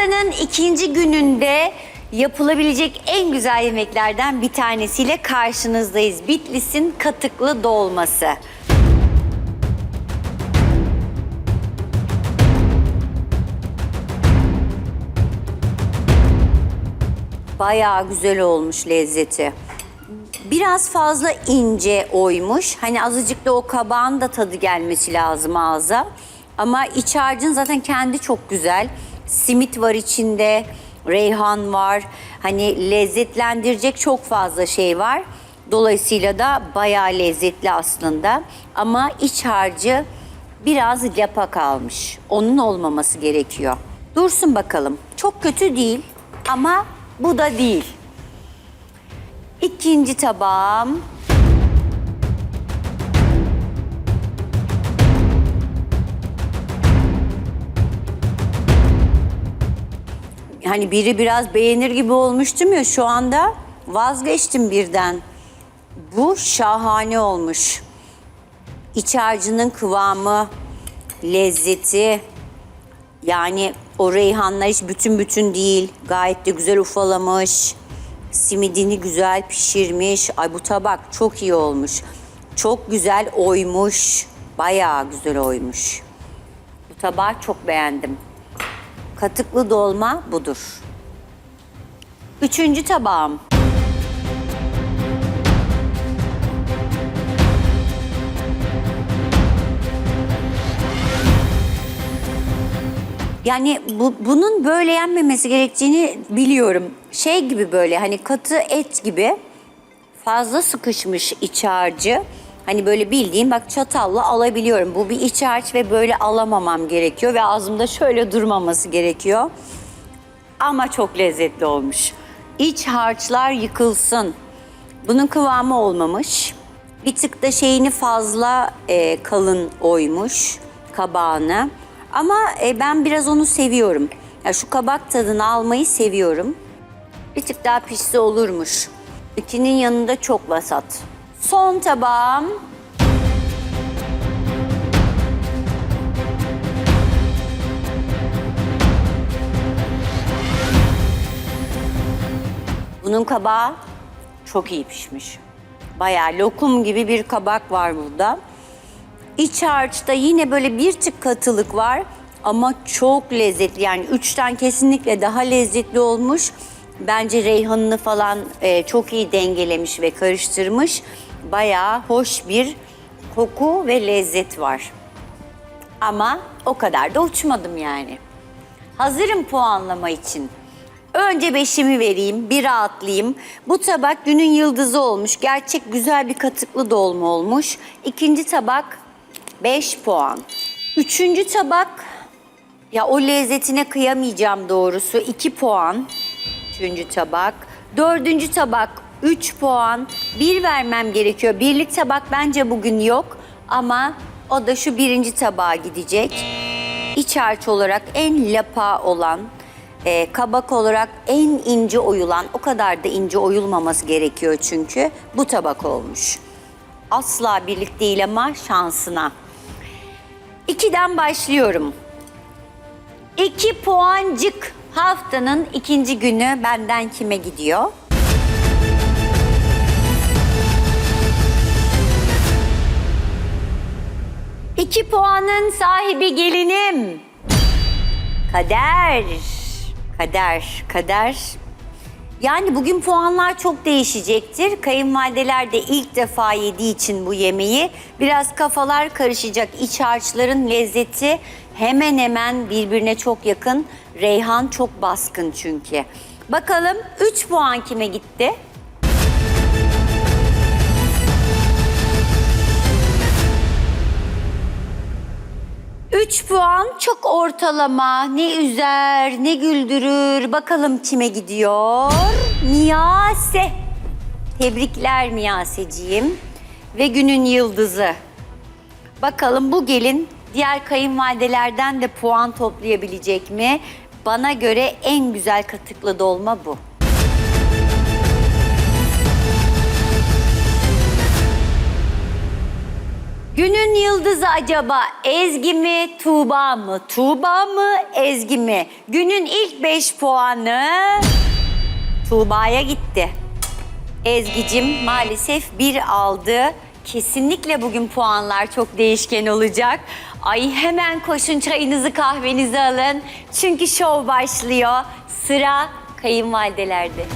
Haftanın ikinci gününde yapılabilecek en güzel yemeklerden bir tanesiyle karşınızdayız. Bitlis'in katıklı dolması. Bayağı güzel olmuş lezzeti. Biraz fazla ince oymuş. Hani azıcık da o kabağın da tadı gelmesi lazım ağza. Ama iç harcın zaten kendi çok güzel. Simit var içinde, reyhan var. Hani lezzetlendirecek çok fazla şey var. Dolayısıyla da bayağı lezzetli aslında. Ama iç harcı biraz lapa kalmış. Onun olmaması gerekiyor. Dursun bakalım. Çok kötü değil ama bu da değil. İkinci tabağım. Hani biri biraz beğenir gibi olmuştum ya şu anda vazgeçtim birden. Bu şahane olmuş. İç harcının kıvamı, lezzeti, yani o reyhanlar hiç bütün bütün değil. Gayet de güzel ufalamış. Simidini güzel pişirmiş. Ay bu tabak çok iyi olmuş. Çok güzel oymuş. Bayağı güzel oymuş. Bu tabağı çok beğendim. Katıklı dolma budur. Üçüncü tabağım. Yani bu, bunun böyle yenmemesi gerektiğini biliyorum. Şey gibi böyle hani katı et gibi fazla sıkışmış iç harcı. Hani böyle bildiğim bak çatalla alabiliyorum. Bu bir iç harç ve böyle alamamam gerekiyor ve ağzımda şöyle durmaması gerekiyor. Ama çok lezzetli olmuş. İç harçlar yıkılsın. Bunun kıvamı olmamış. Bir tık da şeyini fazla e, kalın oymuş kabağını. Ama e, ben biraz onu seviyorum. Ya şu kabak tadını almayı seviyorum. Bir tık daha pişse olurmuş. İkinin yanında çok vasat. Son tabağım. Bunun kabağı çok iyi pişmiş. Bayağı lokum gibi bir kabak var burada. İç harçta yine böyle bir tık katılık var ama çok lezzetli. Yani üçten kesinlikle daha lezzetli olmuş. Bence reyhanını falan e, çok iyi dengelemiş ve karıştırmış. Bayağı hoş bir koku ve lezzet var. Ama o kadar da uçmadım yani. Hazırım puanlama için. Önce beşimi vereyim, bir rahatlayayım. Bu tabak günün yıldızı olmuş. Gerçek güzel bir katıklı dolma olmuş. İkinci tabak 5 puan. Üçüncü tabak, ya o lezzetine kıyamayacağım doğrusu. 2 puan. Üçüncü tabak. Dördüncü tabak 3 puan. Bir vermem gerekiyor. Birlik tabak bence bugün yok. Ama o da şu birinci tabağa gidecek. İç harç olarak en lapa olan, e, kabak olarak en ince oyulan, o kadar da ince oyulmaması gerekiyor çünkü. Bu tabak olmuş. Asla birlik değil ama şansına. İkiden başlıyorum. İki puancık haftanın ikinci günü benden kime gidiyor? İki puanın sahibi gelinim. Kader. Kader, kader. Yani bugün puanlar çok değişecektir. Kayınvalideler de ilk defa yediği için bu yemeği biraz kafalar karışacak. İç harçların lezzeti hemen hemen birbirine çok yakın. Reyhan çok baskın çünkü. Bakalım 3 puan kime gitti? Üç puan çok ortalama. Ne üzer, ne güldürür. Bakalım kime gidiyor? Miyase. Tebrikler Miyaseciğim. Ve günün yıldızı. Bakalım bu gelin diğer kayınvalidelerden de puan toplayabilecek mi? Bana göre en güzel katıklı dolma bu. Günün yıldızı acaba Ezgi mi, Tuğba mı? Tuğba mı, Ezgi mi? Günün ilk 5 puanı Tuğba'ya gitti. Ezgi'cim maalesef bir aldı. Kesinlikle bugün puanlar çok değişken olacak. Ay hemen koşun çayınızı kahvenizi alın. Çünkü şov başlıyor. Sıra kayınvalidelerde.